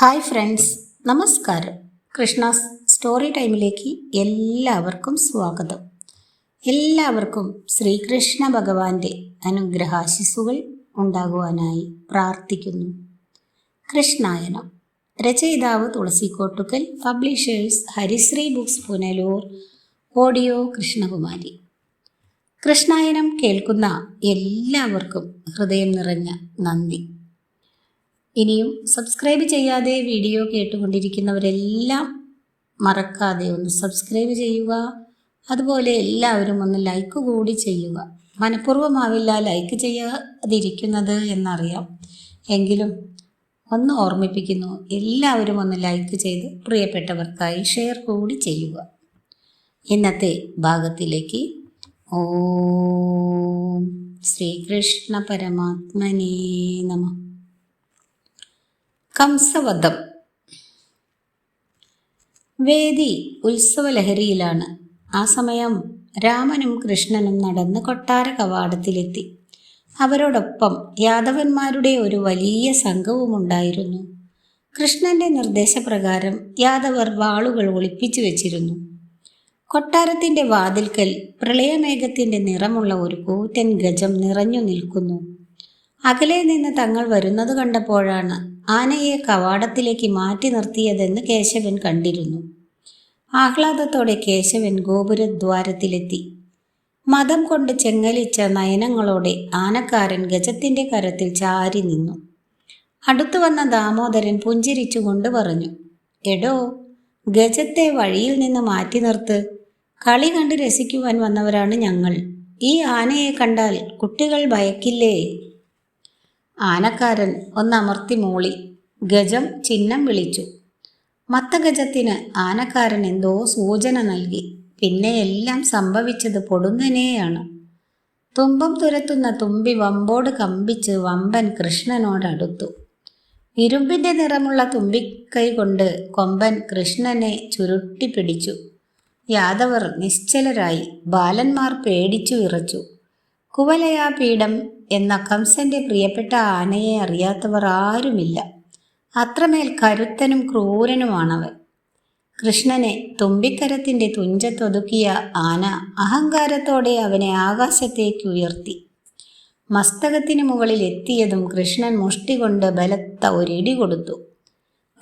Hi friends നമസ്കാരം. Krishna's story ടൈമിലേക്ക് എല്ലാവർക്കും സ്വാഗതം. എല്ലാവർക്കും ശ്രീകൃഷ്ണ ഭഗവാന്റെ അനുഗ്രഹാശിസുകൾ ഉണ്ടാകുവാനായി പ്രാർത്ഥിക്കുന്നു. കൃഷ്ണായനം. രചയിതാവ് Tulasikottukkal publishers Harisree books Punalur audio Krishnakumari. Krishnayanam കേൾക്കുന്ന എല്ലാവർക്കും ഹൃദയം നിറഞ്ഞ നന്ദി. ഇനിയും സബ്സ്ക്രൈബ് ചെയ്യാതെ വീഡിയോ കേട്ടുകൊണ്ടിരിക്കുന്നവരെല്ലാം മറക്കാതെ ഒന്ന് സബ്സ്ക്രൈബ് ചെയ്യുക. അതുപോലെ എല്ലാവരും ഒന്ന് ലൈക്ക് കൂടി ചെയ്യുക. മനഃപൂർവമാവില്ല ലൈക്ക് ചെയ്യാതിരിക്കുന്നത് എന്നറിയാം. എങ്കിലും ഒന്ന് ഓർമ്മിപ്പിക്കുന്നു എല്ലാവരും ഒന്ന് ലൈക്ക് ചെയ്ത് പ്രിയപ്പെട്ടവർക്കായി ഷെയർ കൂടി ചെയ്യുക. ഇന്നത്തെ ഭാഗത്തിലേക്ക് ഓ ശ്രീകൃഷ്ണ പരമാത്മനേ നമ. കംസവധം. വേദി ഉത്സവലഹരിയിലാണ്. ആ സമയം രാമനും കൃഷ്ണനും നടന്ന് കൊട്ടാര കവാടത്തിലെത്തി. അവരോടൊപ്പം യാദവന്മാരുടെ ഒരു വലിയ സംഘവുമുണ്ടായിരുന്നു. കൃഷ്ണന്റെ നിർദ്ദേശപ്രകാരം യാദവർ വാളുകൾ ഒളിപ്പിച്ചു വെച്ചിരുന്നു. കൊട്ടാരത്തിന്റെ വാതിൽക്കൽ പ്രളയമേഘത്തിന്റെ നിറമുള്ള ഒരു കൂറ്റൻ ഗജം നിറഞ്ഞു നിൽക്കുന്നു. അകലെ നിന്ന് തങ്ങൾ വരുന്നത് കണ്ടപ്പോഴാണ് ആനയെ കവാടത്തിലേക്ക് മാറ്റി നിർത്തിയതെന്ന് കേശവൻ കണ്ടിരുന്നു. ആഹ്ലാദത്തോടെ കേശവൻ ഗോപുരദ്വാരത്തിലെത്തി. മതം കൊണ്ട് ചെങ്ങലിച്ച നയനങ്ങളോടെ ആനക്കാരൻ ഗജത്തിന്റെ കരത്തിൽ ചാരി നിന്നു. അടുത്തു വന്ന ദാമോദരൻ പുഞ്ചിരിച്ചുകൊണ്ട് പറഞ്ഞു എടോ ഗജത്തെ വഴിയിൽ നിന്ന് മാറ്റി നിർത്ത്. കളി കണ്ട് രസിക്കുവാൻ വന്നവരാണ് ഞങ്ങൾ. ഈ ആനയെ കണ്ടാൽ കുട്ടികൾ ഭയക്കില്ലേ? ആനക്കാരൻ ഒന്നമർത്തി മൂളി. ഗജം ചിഹ്നം വിളിച്ചു. മത്തഗജത്തിന് ആനക്കാരൻ എന്തോ സൂചന നൽകി. പിന്നെ എല്ലാം സംഭവിച്ചത് പൊടുന്നനെയാണ്. തുമ്പം തുരത്തുന്ന തുമ്പി വമ്പോട് കമ്പിച്ച് വമ്പൻ കൃഷ്ണനോടടുത്തു. ഇരുമ്പിന്റെ നിറമുള്ള തുമ്പിക്കൈ കൊണ്ട് കൊമ്പൻ കൃഷ്ണനെ ചുരുട്ടി പിടിച്ചു യാദവർ നിശ്ചലരായി. ബാലന്മാർ പേടിച്ചു വിറച്ചു. കുവലയാപീഠം എന്ന കംസന്റെ പ്രിയപ്പെട്ട ആനയെ അറിയാത്തവർ ആരുമില്ല. അത്രമേൽ കരുത്തനും ക്രൂരനുമാണവൻ. കൃഷ്ണനെ തുമ്പിക്കരത്തിന്റെ തുഞ്ചത്തൊതുക്കിയ ആന അഹങ്കാരത്തോടെ അവനെ ആകാശത്തേക്ക് ഉയർത്തി. മസ്തകത്തിന് മുകളിൽ എത്തിയതും കൃഷ്ണൻ മുഷ്ടി കൊണ്ട് ബലത്ത ഒരിടി കൊടുത്തു.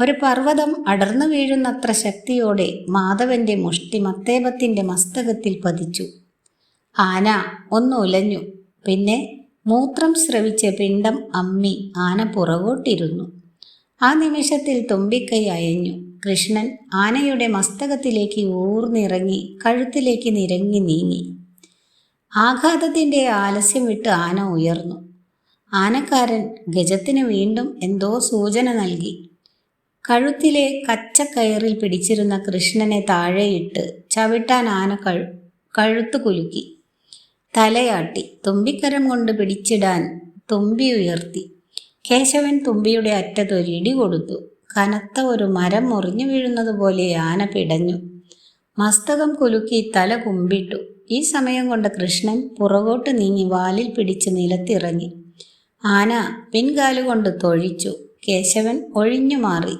ഒരു പർവതം അടർന്നു വീഴുന്നത്ര ശക്തിയോടെ മാധവന്റെ മുഷ്ടി മത്തേപത്തിന്റെ മസ്തകത്തിൽ പതിച്ചു. ആന ഒന്ന് ഉലഞ്ഞു. പിന്നെ മൂത്രം ശ്രവിച്ച പിണ്ടം അമ്മി ആന പുറകോട്ടിരുന്നു. ആ നിമിഷത്തിൽ തുമ്പിക്കൈ അയഞ്ഞു. കൃഷ്ണൻ ആനയുടെ മസ്തകത്തിലേക്ക് ഊർന്നിറങ്ങി കഴുത്തിലേക്ക് നിരങ്ങി നീങ്ങി. ആഘാതത്തിന്റെ ആലസ്യം വിട്ട് ആന ഉയർന്നു. ആനക്കാരൻ ഗജത്തിന് വീണ്ടും എന്തോ സൂചന നൽകി. കഴുത്തിലെ കച്ചക്കയറിൽ പിടിച്ചിരുന്ന കൃഷ്ണനെ താഴെയിട്ട് ചവിട്ടാൻ ആന കഴു കഴുത്ത് കുലുക്കി. തലയാട്ടി തുമ്പിക്കരം കൊണ്ട് പിടിച്ചിടാൻ തുമ്പി ഉയർത്തി. കേശവൻ തുമ്പിയുടെ അറ്റത്തൊരിടി കൊടുത്തു. കനത്ത ഒരു മരം മുറിഞ്ഞു വീഴുന്നത് പോലെ ആന പിടഞ്ഞു. മസ്തകം കുലുക്കി തല കുമ്പിട്ടു. ഈ സമയം കൊണ്ട് കൃഷ്ണൻ പുറകോട്ട് നീങ്ങി വാലിൽ പിടിച്ച് നിലത്തിറങ്ങി. ആന പിൻകാലുകൊണ്ട് തൊഴിച്ചു. കേശവൻ ഒഴിഞ്ഞു മാറി.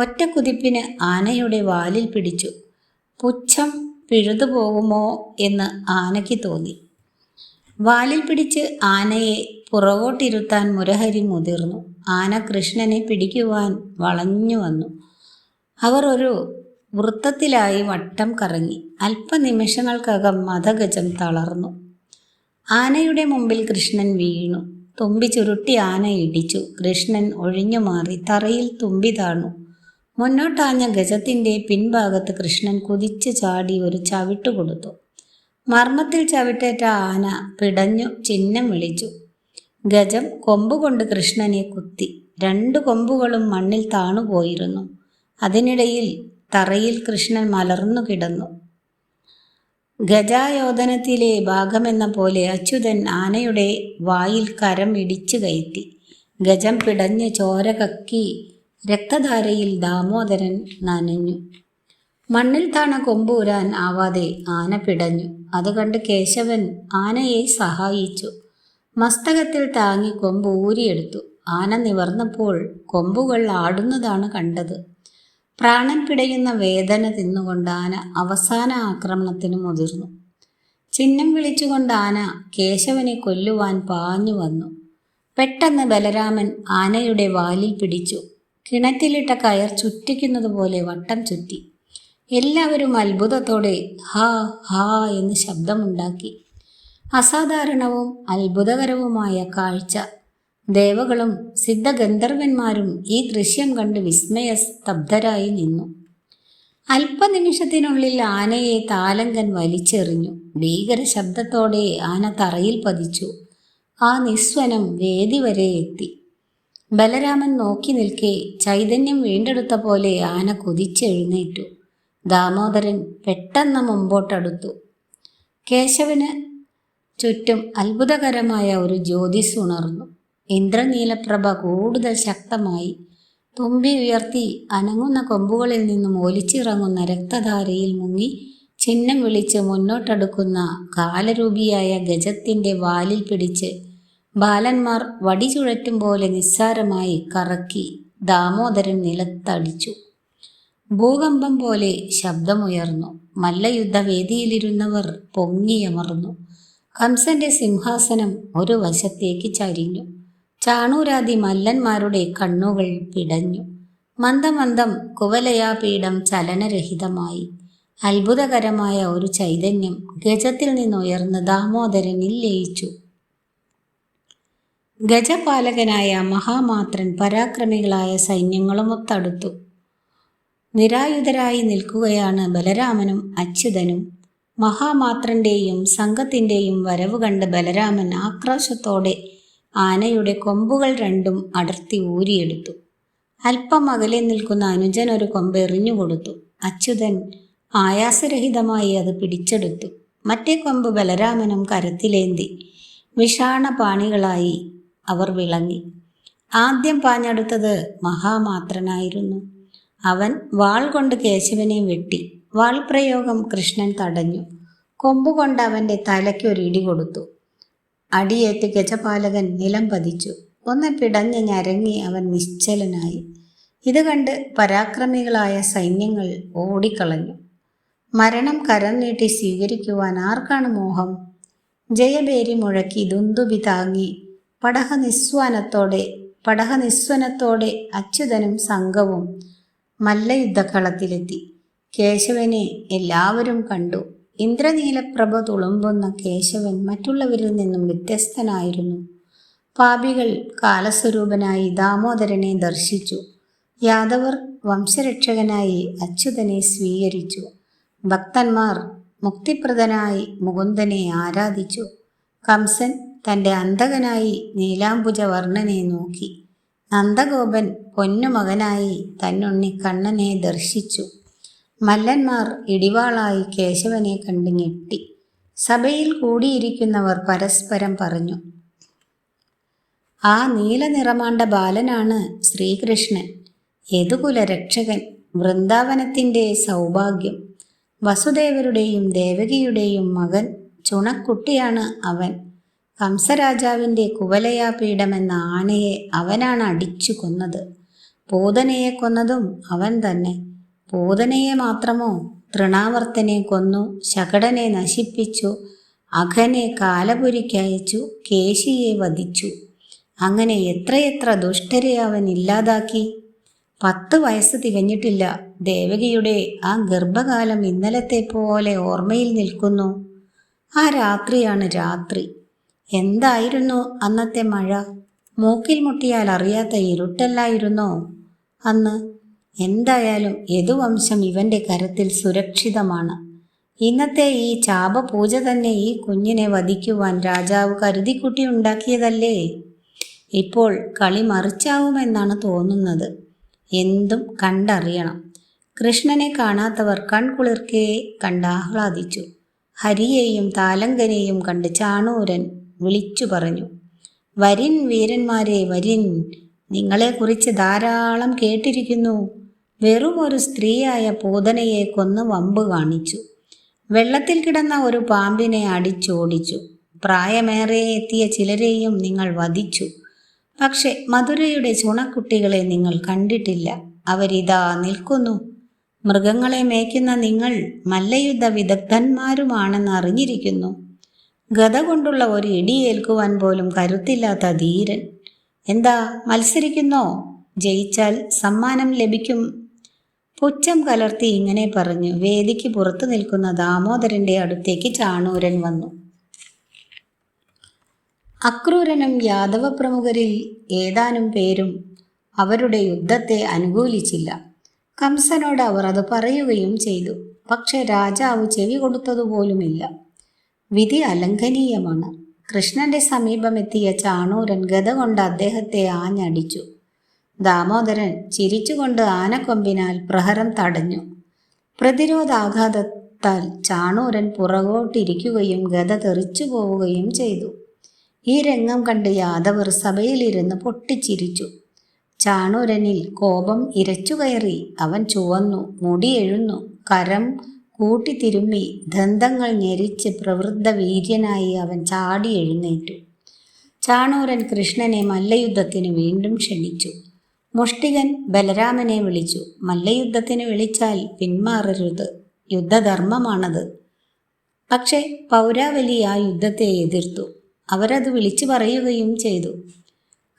ഒറ്റ കുതിപ്പിന് ആനയുടെ വാലിൽ പിടിച്ചു. പുച്ഛം പിഴുതു പോകുമോ എന്ന് ആനയ്ക്ക് തോന്നി. വാലിൽ പിടിച്ച് ആനയെ പുറകോട്ടിരുത്താൻ മുരഹരി മുതിർന്നു. ആന കൃഷ്ണനെ പിടിക്കുവാൻ വളഞ്ഞു വന്നു. അവർ ഒരു വൃത്തത്തിലായി വട്ടം കറങ്ങി. അല്പനിമിഷങ്ങൾക്കകം മതഗജം തളർന്നു. ആനയുടെ മുമ്പിൽ കൃഷ്ണൻ വീണു. തുമ്പി ചുരുട്ടി ആന ഇടിച്ചു. കൃഷ്ണൻ ഒഴിഞ്ഞു മാറി തറയിൽ തുമ്പി താണു. മുന്നോട്ടാഞ്ഞ ഗജത്തിന്റെ പിൻഭാഗത്ത് കൃഷ്ണൻ കുതിച്ചു ചാടി ഒരു ചവിട്ട് കൊടുത്തു. മർമ്മത്തിൽ ചവിട്ടേറ്റ ആന പിടഞ്ഞു ചിഹ്നം വിളിച്ചു. ഗജം കൊമ്പുകൊണ്ട് കൃഷ്ണനെ കുത്തി. രണ്ട് കൊമ്പുകളും മണ്ണിൽ താണുപോയിരുന്നു അതിനിടയിൽ തറയിൽ കൃഷ്ണൻ മലർന്നു കിടന്നു. ഗജായോധനത്തിലെ ഭാഗമെന്ന പോലെ അച്യുതൻ ആനയുടെ വായിൽ കരം ഇടിച്ചു കയറ്റി. ഗജം പിടഞ്ഞ് ചോര കക്കി രക്തധാരയിൽ ദാമോദരൻ നനഞ്ഞു. മണ്ണിൽ താണ കൊമ്പൂരാൻ ആവാതെ ആന പിടഞ്ഞു. അത് കണ്ട് കേശവൻ ആനയെ സഹായിച്ചു. മസ്തകത്തിൽ താങ്ങി കൊമ്പ് ഊരിയെടുത്തു. ആന നിവർന്നപ്പോൾ കൊമ്പുകൾ ആടുന്നതാണ് കണ്ടത്. പ്രാണൻ പിടയുന്ന വേദന തിന്നുകൊണ്ട് ആന അവസാന ആക്രമണത്തിന് മുതിർന്നു. ചിഹ്നം വിളിച്ചുകൊണ്ട് ആന കേശവനെ കൊല്ലുവാൻ പാഞ്ഞു വന്നു. പെട്ടെന്ന് ബലരാമൻ ആനയുടെ വാലിൽ പിടിച്ചു. കിണറ്റിലിട്ട കയർ ചുറ്റിക്കുന്നത് പോലെ വട്ടം ചുറ്റി. എല്ലാവരും അത്ഭുതത്തോടെ ഹാ ഹാ എന്ന് ശബ്ദമുണ്ടാക്കി. അസാധാരണവും അത്ഭുതകരവുമായ കാഴ്ച. ദേവകളും സിദ്ധഗന്ധർവന്മാരും ഈ ദൃശ്യം കണ്ട് വിസ്മയസ്തബ്ധരായി നിന്നു. അല്പനിമിഷത്തിനുള്ളിൽ ആനയെ താലങ്കൻ വലിച്ചെറിഞ്ഞു. ഭീകര ശബ്ദത്തോടെ ആന തറയിൽ പതിച്ചു. ആ നിസ്വനം വേദി വരെ എത്തി. ബലരാമൻ നോക്കി നിൽക്കെ ചൈതന്യം വീണ്ടെടുത്ത പോലെ ആന കുതിച്ചെഴുന്നേറ്റു. ദാമോദരൻ പെട്ടെന്ന് മുമ്പോട്ടടുത്തു. കേശവന് ചുറ്റും അത്ഭുതകരമായ ഒരു ജ്യോതിസ് ഉണർന്നു. ഇന്ദ്രനീലപ്രഭ കൂടുതൽ ശക്തമായി തുമ്പി ഉയർത്തി അനങ്ങുന്ന കൊമ്പുകളിൽ നിന്നും ഒലിച്ചിറങ്ങുന്ന രക്തധാരയിൽ മുങ്ങി ചിഹ്നം വിളിച്ച് മുന്നോട്ടടുക്കുന്ന കാലരൂപിയായ ഗജത്തിന്റെ വാലിൽ പിടിച്ച് ബാലന്മാർ വടി ചുഴറ്റും പോലെ നിസ്സാരമായി കറക്കി ദാമോദരൻ നിലത്തടിച്ചു. ഭൂകമ്പം പോലെ ശബ്ദമുയർന്നു. മല്ലയുദ്ധവേദിയിലിരുന്നവർ പൊങ്ങിയമർന്നു കംസന്റെ സിംഹാസനം ഒരു വശത്തേക്ക് ചരിഞ്ഞു. ചാണൂരാതി മല്ലന്മാരുടെ കണ്ണുകൾ പിടഞ്ഞു. മന്ദമന്ദം കുവലയാപീഠം ചലനരഹിതമായി. അത്ഭുതകരമായ ഒരു ചൈതന്യം ഗജത്തിൽ നിന്നുയർന്ന് ദാമോദരനിൽ ലയിച്ചു ഗജപാലകനായ മഹാമാത്രൻ പരാക്രമികളായ സൈന്യങ്ങളുമൊത്തടുത്തു നിരായുധരായി നിൽക്കുകയാണ് ബലരാമനും അച്യുതനും. മഹാമാത്രന്റെയും സംഘത്തിന്റെയും വരവ് കണ്ട് ബലരാമൻ ആക്രോശത്തോടെ ആനയുടെ കൊമ്പുകൾ രണ്ടും അടർത്തി ഊരിയെടുത്തു. അല്പം അകലെ നിൽക്കുന്ന അനുജൻ ഒരു കൊമ്പ് എറിഞ്ഞുകൊടുത്തു അച്യുതൻ ആയാസരഹിതമായി അത് പിടിച്ചെടുത്തു. മറ്റേ കൊമ്പ് ബലരാമനും കരത്തിലേന്തി. വിഷാണപാണികളായി അവർ വിളങ്ങി. ആദ്യം പാഞ്ഞെടുത്തത് മഹാമാത്രനായിരുന്നു. അവൻ വാൾ കൊണ്ട് കേശവനെ വെട്ടി. വാൾ പ്രയോഗം കൃഷ്ണൻ തടഞ്ഞു. കൊമ്പുകൊണ്ട് അവന്റെ തലയ്ക്ക് ഒരു ഇടി കൊടുത്തു. അടിയേറ്റ് ഗജപാലകൻ നിലം പതിച്ചു. ഒന്ന് പിടഞ്ഞ് ഞരങ്ങി അവൻ നിശ്ചലനായി. ഇത് കണ്ട് പരാക്രമികളായ സൈന്യങ്ങൾ ഓടിക്കളഞ്ഞു. മരണം കരം നീട്ടി സ്വീകരിക്കുവാൻ ആർക്കാണ് മോഹം? ജയബേരി മുഴക്കി ദുന്ദുബി താങ്ങി. പടഹനിസ്വാനത്തോടെ പടഹനിസ്വനത്തോടെ അച്യുതനും സംഘവും മല്ലയുദ്ധക്കളത്തിലെത്തി. കേശവനെ എല്ലാവരും കണ്ടു. ഇന്ദ്രനീലപ്രഭ തുളുമ്പുന്ന കേശവൻ മറ്റുള്ളവരിൽ നിന്നും വ്യത്യസ്തനായിരുന്നു. പാപികൾ കാലസ്വരൂപനായി ദാമോദരനെ ദർശിച്ചു. യാദവർ വംശരക്ഷകനായി അച്യുതനെ സ്വീകരിച്ചു. ഭക്തന്മാർ മുക്തിപ്രദനായി മുകുന്ദനെ ആരാധിച്ചു. കംസൻ തന്റെ അന്ധകനായി നീലാംബുജവർണനെ നോക്കി. നന്ദഗോപൻ പൊന്നുമകനായി തന്നുണ്ണി കണ്ണനെ ദർശിച്ചു. മല്ലന്മാർ ഇടിവാളായി കേശവനെ കണ്ട് ഞെട്ടി. സഭയിൽ കൂടിയിരിക്കുന്നവർ പരസ്പരം പറഞ്ഞു ആ നീല നിറമാണ്ട ബാലനാണ് ശ്രീകൃഷ്ണൻ. യദുകുലരക്ഷകൻ വൃന്ദാവനത്തിന്റെ സൗഭാഗ്യം. വസുദേവരുടെയും ദേവകിയുടെയും മകൻ ചുണക്കുട്ടിയാണ് അവൻ. കംസരാജാവിന്റെ കുവലയാപീഠമെന്ന ആനയെ അവനാണ് അടിച്ചു കൊന്നത്. പൂതനയെ കൊന്നതും അവൻ തന്നെ. പൂതനയെ മാത്രമോ തൃണാവർത്തനെ കൊന്നു ശകടനെ നശിപ്പിച്ചു അഘനെ കാലപുരിക്കയച്ചു കേശിയെ വധിച്ചു. അങ്ങനെ എത്രയെത്ര ദുഷ്ടരെ അവൻ ഇല്ലാതാക്കി. പത്ത് വയസ്സ് തികഞ്ഞിട്ടില്ല. ദേവകിയുടെ ആ ഗർഭകാലം ഇന്നലത്തെ പോലെ ഓർമ്മയിൽ നിൽക്കുന്നു. ആ രാത്രിയാണ് രാത്രി. എന്തായിരുന്നു അന്നത്തെ മഴ? മൂക്കിൽ മുട്ടിയാൽ അറിയാത്ത ഇരുട്ടല്ലായിരുന്നോ? അന്ന് എന്തായാലും യദുവംശം ഇവന്റെ കരത്തിൽ സുരക്ഷിതമാണ്. ഇന്നത്തെ ഈ ചാപപൂജ തന്നെ ഈ കുഞ്ഞിനെ വധിക്കുവാൻ രാജാവ് കരുതിക്കുട്ടി ഉണ്ടാക്കിയതല്ലേ? ഇപ്പോൾ കളി മറിച്ചാവുമെന്നാണ് തോന്നുന്നത്. എന്തും കണ്ടറിയണം. കൃഷ്ണനെ കാണാത്തവർ കൺകുളിർക്കെ കണ്ടാഹ്ലാദിച്ചു ഹരിയെയും താലങ്കനെയും കണ്ട് ചാണൂരൻ വിളിച്ചു പറഞ്ഞു. വരിൻ വീരന്മാരെ വരിൻ നിങ്ങളെക്കുറിച്ച് ധാരാളം കേട്ടിരിക്കുന്നു. വെറും ഒരു സ്ത്രീയായ പൂതനയെ കൊന്ന് വമ്പ് കാണിച്ചു. വെള്ളത്തിൽ കിടന്ന ഒരു പാമ്പിനെ അടിച്ചോടിച്ചു. പ്രായമേറെ എത്തിയ ചിലരെയും നിങ്ങൾ വധിച്ചു. പക്ഷെ മധുരയുടെ ചുണക്കുട്ടികളെ നിങ്ങൾ കണ്ടിട്ടില്ല. അവരിതാ നിൽക്കുന്നു. മൃഗങ്ങളെ മേയ്ക്കുന്ന നിങ്ങൾ മല്ലയുദ്ധ വിദഗ്ധന്മാരുമാണെന്ന് അറിഞ്ഞിരിക്കുന്നു. ഗത കൊണ്ടുള്ള ഒരു ഇടിയേൽക്കുവാൻ പോലും കരുത്തില്ലാത്ത ധീരൻ. എന്താ മത്സരിക്കുന്നോ? ജയിച്ചാൽ സമ്മാനം ലഭിക്കും. പുച്ഛം കലർത്തി ഇങ്ങനെ പറഞ്ഞു. വേദിക്ക് പുറത്തു നിൽക്കുന്ന ദാമോദരന്റെ അടുത്തേക്ക് ചാണൂരൻ വന്നു. അക്രൂരനും യാദവ പ്രമുഖരിൽ ഏതാനും പേരും അവരുടെ യുദ്ധത്തെ അനുകൂലിച്ചില്ല. കംസനോട് അവർ അത് പറയുകയും ചെയ്തു. പക്ഷെ രാജാവ് ചെവി കൊടുത്തതുപോലുമില്ല. വിധി അലംഘനീയമാണ്. കൃഷ്ണന്റെ സമീപമെത്തിയ ചാണൂരൻ ഗത കൊണ്ട് അദ്ദേഹത്തെ ആഞ്ഞടിച്ചു. ദാമോദരൻ ചിരിച്ചുകൊണ്ട് ആനക്കൊമ്പിനാൽ പ്രഹരം തടഞ്ഞു. പ്രതിരോധാഘാതത്താൽ ചാണൂരൻ പുറകോട്ടിരിക്കുകയും ഗത തെറിച്ചു പോവുകയും ചെയ്തു. ഈ രംഗം കണ്ട് യാദവർ സഭയിലിരുന്ന് പൊട്ടിച്ചിരിച്ചു. ചാണൂരനിൽ കോപം ഇരച്ചുകയറി അവൻ ചുവന്നു മുടിയെഴുന്നു കരം കൂട്ടിത്തിരുമ്മി ദന്തങ്ങൾ ഞെരിച്ച് പ്രവൃദ്ധ വീര്യനായി അവൻ ചാടി എഴുന്നേറ്റു. ചാണൂരൻ കൃഷ്ണനെ മല്ലയുദ്ധത്തിന് വീണ്ടും ക്ഷണിച്ചു. മുഷ്ടികൻ ബലരാമനെ വിളിച്ചു. മല്ലയുദ്ധത്തിന് വിളിച്ചാൽ പിന്മാറരുത്. യുദ്ധധർമ്മമാണത്. പക്ഷേ പൗരാവലി ആ യുദ്ധത്തെ എതിർത്തു. അവരത് വിളിച്ചു പറയുകയും ചെയ്തു.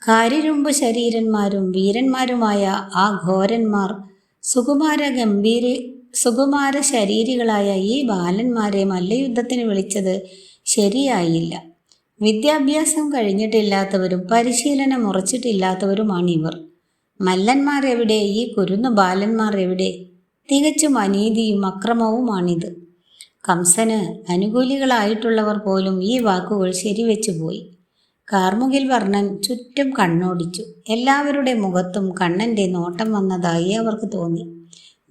കാര്യരുമ്പ് ശരീരന്മാരും വീരന്മാരുമായ ആ ഘോരന്മാർ സുകുമാര ഗംഭീര സുകുമാര ശരീരികളായ ഈ ബാലന്മാരെ മല്ലയുദ്ധത്തിന് വിളിച്ചത് ശരിയായില്ല. വിദ്യാഭ്യാസം കഴിഞ്ഞിട്ടില്ലാത്തവരും പരിശീലനം ഉറച്ചിട്ടില്ലാത്തവരുമാണിവർ. മല്ലന്മാർ എവിടെ ഈ കുരുന്നു ബാലന്മാർ എവിടെ തികച്ചും അനീതിയും അക്രമവുമാണിത്. കംസന് അനുകൂലികളായിട്ടുള്ളവർ പോലും ഈ വാക്കുകൾ ശരിവെച്ചു പോയി. കാർമുകിൽ വർണൻ ചുറ്റും കണ്ണോടിച്ചു. എല്ലാവരുടെ മുഖത്തും കണ്ണന്റെ നോട്ടം വന്നതായി അവർക്ക് തോന്നി.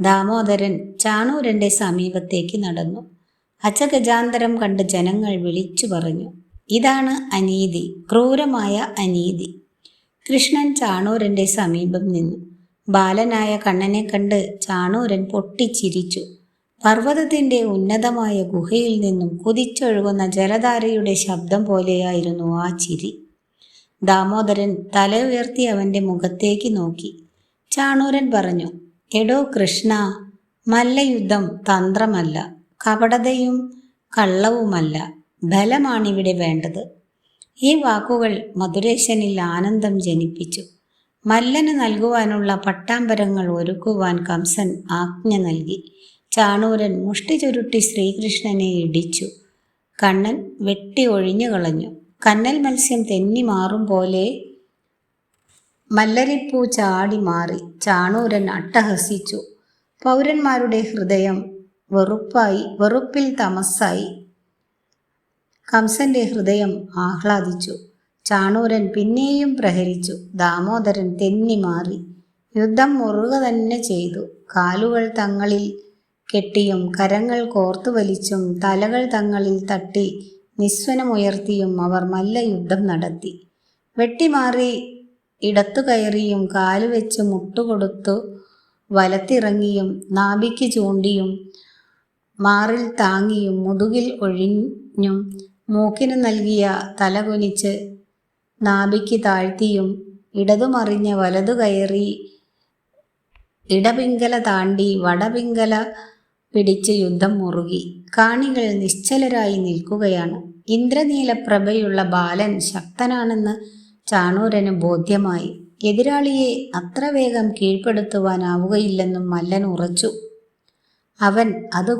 ദാമോദരൻ ചാണൂരന്റെ സമീപത്തേക്ക് നടന്നു. അച്ചഗജാന്തരം കണ്ട് ജനങ്ങൾ വിളിച്ചു പറഞ്ഞു ഇതാണ് അനീതി ക്രൂരമായ അനീതി. കൃഷ്ണൻ ചാണൂരന്റെ സമീപം നിന്നു. ബാലനായ കണ്ണനെ കണ്ട് ചാണൂരൻ പൊട്ടിച്ചിരിച്ചു. പർവതത്തിന്റെ ഉന്നതമായ ഗുഹയിൽ നിന്നും കുതിച്ചൊഴുകുന്ന ജലധാരയുടെ ശബ്ദം പോലെയായിരുന്നു ആ ചിരി. ദാമോദരൻ തല ഉയർത്തി അവന്റെ മുഖത്തേക്ക് നോക്കി. ചാണൂരൻ പറഞ്ഞു എടോ കൃഷ്ണ മല്ലയുദ്ധം തന്ത്രമല്ല കപടതയും കള്ളവുമല്ല ബലമാണിവിടെ വേണ്ടത്. ഈ വാക്കുകൾ മധുരേശനിൽ ആനന്ദം ജനിപ്പിച്ചു. മല്ലന് നൽകുവാനുള്ള പട്ടാമ്പരങ്ങൾ ഒരുക്കുവാൻ കംസൻ ആജ്ഞ നൽകി. ചാണൂരൻ മുഷ്ടി ചുരുട്ടി ശ്രീകൃഷ്ണനെ ഇടിച്ചു. കണ്ണൻ വെട്ടി ഒഴിഞ്ഞു കളഞ്ഞു കന്നൽ മത്സ്യം തെന്നി മാറും പോലെ മല്ലരിപ്പൂ ചാടി മാറി ചാണൂരൻ അട്ടഹസിച്ചു. പൗരന്മാരുടെ ഹൃദയം വെറുപ്പായി വെറുപ്പിൽ തമസ്സായി. കംസന്റെ ഹൃദയം ആഹ്ലാദിച്ചു. ചാണൂരൻ പിന്നെയും പ്രഹരിച്ചു. ദാമോദരൻ തെന്നി മാറി. യുദ്ധം മുറുക തന്നെ ചെയ്തു. കാലുകൾ തങ്ങളിൽ കെട്ടിയും കരങ്ങൾ കോർത്തു വലിച്ചും തലകൾ തങ്ങളിൽ തട്ടി നിസ്വനമുയർത്തിയും അവർ മല്ല യുദ്ധം നടത്തി വെട്ടിമാറി ഇടത്തു കയറിയും കാലുവെച്ച് മുട്ടുകൊടുത്തു വലത്തിറങ്ങിയും നാഭിക്ക് ചൂണ്ടിയും മാറിൽ താങ്ങിയും മുതുകിൽ ഒഴിഞ്ഞും മൂക്കിന് നൽകിയ തലകുനിച്ച് നാഭിക്ക് താഴ്ത്തിയും ഇടതുമറിഞ്ഞ് വലതു കയറി ഇടപിങ്കല താണ്ടി വടപിങ്കല പിടിച്ച് യുദ്ധം മുറുകി. കാണികൾ നിശ്ചലരായി നിൽക്കുകയാണ്. ഇന്ദ്രനീലപ്രഭയുള്ള ബാലൻ ശക്തനാണെന്ന് ചാണൂരന് ബോധ്യമായി. എതിരാളിയെ അത്ര വേഗം കീഴ്പ്പെടുത്തുവാനാവുകയില്ലെന്നും മല്ലൻ ഉറച്ചു. അവൻ അത്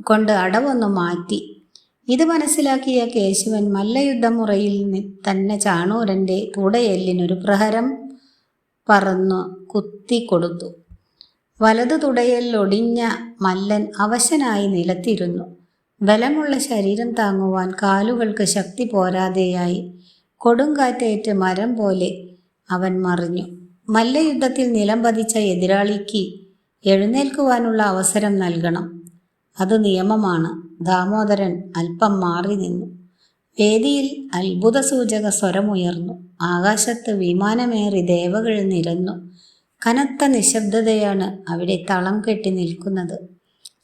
കൊണ്ട് അടവൊന്നു മാറ്റി. ഇത് മനസ്സിലാക്കിയ കേശവൻ മല്ലയുദ്ധമുറയിൽ തന്നെ ചാണൂരന്റെ തുടയെല്ലിനൊരു പ്രഹരം പറന്നു കുത്തിക്കൊടുത്തു. വലതു തുടയെല്ലൊടിഞ്ഞ മല്ലൻ അവശനായി നിലത്തിരുന്നു. ബലമുള്ള ശരീരം താങ്ങുവാൻ കാലുകൾക്ക് ശക്തി പോരാതെയായി. കൊടുങ്കാറ്റേറ്റ് മരം പോലെ അവൻ മറിഞ്ഞു. മല്ലയുദ്ധത്തിൽ നിലം പതിച്ച എതിരാളിക്ക് എഴുന്നേൽക്കുവാനുള്ള അവസരം നൽകണം. അത് നിയമമാണ്. ദാമോദരൻ അല്പം മാറി നിന്നു. വേദിയിൽ അത്ഭുത സൂചക സ്വരമുയർന്നു. ആകാശത്ത് വിമാനമേറി ദേവകൾ നിരന്നു. കനത്ത നിശബ്ദതയാണ് അവിടെ തളം കെട്ടി നിൽക്കുന്നത്.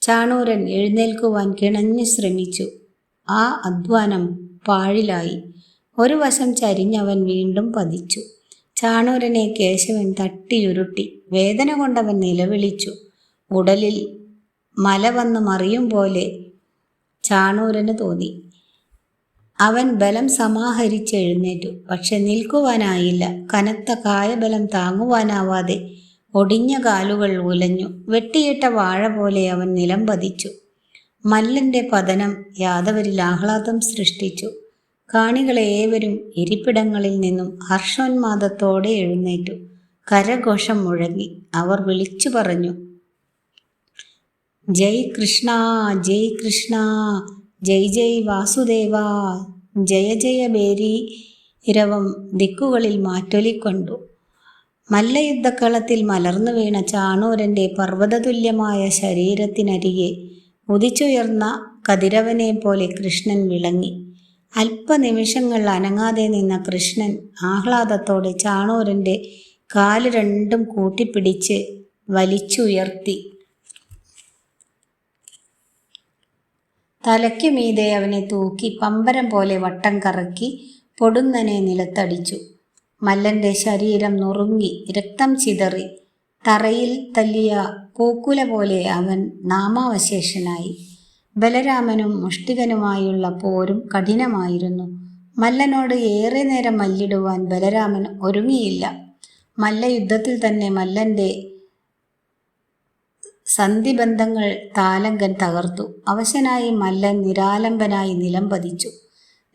ചാണൂരൻ എഴുന്നേൽക്കുവാൻ കിണഞ്ഞു ശ്രമിച്ചു. ആ അധ്വാനം പാഴിലായി. ഒരു വശം ചരിഞ്ഞവൻ വീണ്ടും പതിച്ചു. ചാണൂരനെ കേശവൻ തട്ടിയുരുട്ടി. വേദന കൊണ്ടവൻ നിലവിളിച്ചു. ഉടലിൽ മല വന്ന് മറിയും പോലെ ചാണൂരന് തോന്നി. അവൻ ബലം സമാഹരിച്ച് എഴുന്നേറ്റു. പക്ഷെ നിൽക്കുവാനായില്ല. കനത്ത കായബലം താങ്ങുവാനാവാതെ ഒടിഞ്ഞ കാലുകൾ ഉലഞ്ഞു. വെട്ടിയിട്ട വാഴ പോലെ അവൻ നിലം പതിച്ചു. മല്ലന്റെ പതനം യാദവരിൽ ആഹ്ലാദം സൃഷ്ടിച്ചു. കാണികളേവരും ഇരിപ്പിടങ്ങളിൽ നിന്നും ഹർഷോന്മാദത്തോടെ എഴുന്നേറ്റു. കരഘോഷം മുഴങ്ങി. അവർ വിളിച്ചു പറഞ്ഞു ജയ് കൃഷ്ണ ജയ് കൃഷ്ണ ജയ് ജയ് വാസുദേവ ജയ ജയ ബേരി ഇരവം ദിക്കുകളിൽ മാറ്റൊലിക്കൊണ്ടു. മല്ലയുദ്ധക്കളത്തിൽ മലർന്നു വീണ ചാണൂരന്റെ പർവതതുല്യമായ ശരീരത്തിനരികെ ഉദിച്ചുയർന്ന കതിരവനെ പോലെ കൃഷ്ണൻ വിളങ്ങി. അല്പനിമിഷങ്ങൾ അനങ്ങാതെ നിന്ന കൃഷ്ണൻ ആഹ്ലാദത്തോടെ ചാണൂരന്റെ കാൽ രണ്ടും കൂട്ടിപ്പിടിച്ച് വലിച്ചുയർത്തി. തലയ്ക്കു മീതെ അവനെ തൂക്കി പമ്പരം പോലെ വട്ടം കറക്കി പൊടുന്നനെ നിലത്തടിച്ചു. മല്ലന്റെ ശരീരം നുറുങ്ങി രക്തം ചിതറി തറയിൽ തല്ലിയ പൂക്കുല പോലെ അവൻ നാമാവശേഷനായി. ബലരാമനും മുഷ്ടികനുമായുള്ള പോരും കഠിനമായിരുന്നു. മല്ലനോട് ഏറെ നേരം മല്ലിടുവാൻ ബലരാമൻ ഒരുങ്ങിയില്ല. മല്ലയുദ്ധത്തിൽ തന്നെ മല്ലന്റെ സന്ധിബന്ധങ്ങൾ താലങ്കൻ തകർത്തു. അവശനായി മല്ലൻ നിരാലംബനായി നിലം പതിച്ചു.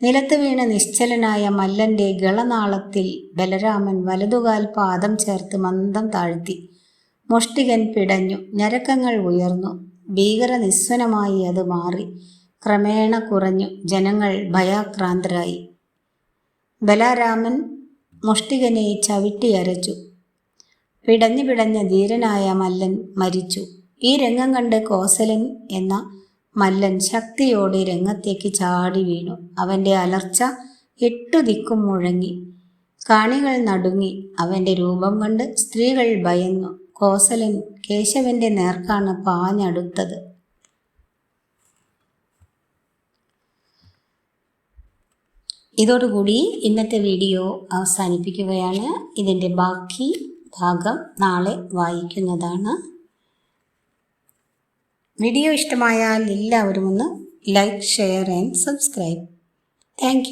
നിലത്ത് വീണ് നിശ്ചലനായ മല്ലന്റെ ഗളനാളത്തിൽ ബലരാമൻ വലതുകാൽ പാദം ചേർത്ത് മന്ദം താഴ്ത്തി. മുഷ്ടികൻ പിടഞ്ഞു. ഞരക്കങ്ങൾ ഉയർന്നു. ഭീകര നിസ്വനമായി അത് മാറി. ക്രമേണ കുറഞ്ഞു. ജനങ്ങൾ ഭയാക്രാന്തരായി. ബലാരാമൻ മുഷ്ടികനെ ചവിട്ടി അരച്ചു. പിടഞ്ഞു പിടഞ്ഞ ധീരനായ മല്ലൻ മരിച്ചു. ഈ രംഗം കണ്ട് കോസലൻ എന്ന മല്ലൻ ശക്തിയോടെ രംഗത്തേക്ക് ചാടി വീണു. അവന്റെ അലർച്ച എട്ടു ദിക്കും മുഴങ്ങി. കാണികൾ നടുങ്ങി. അവന്റെ രൂപം കണ്ട് സ്ത്രീകൾ ഭയന്നു. കോസലൻ കേശവന്റെ നേർക്കാണ് പാഞ്ഞടുത്തത്. ഇതോടുകൂടി ഇന്നത്തെ വീഡിയോ അവസാനിപ്പിക്കുകയാണ്. ഇതിന്റെ ബാക്കി ഭാഗം നാളെ വായിക്കുന്നതാണ്. വീഡിയോ ഇഷ്ടമായാൽ എല്ലാവരും ഒന്ന് like share and subscribe. Thank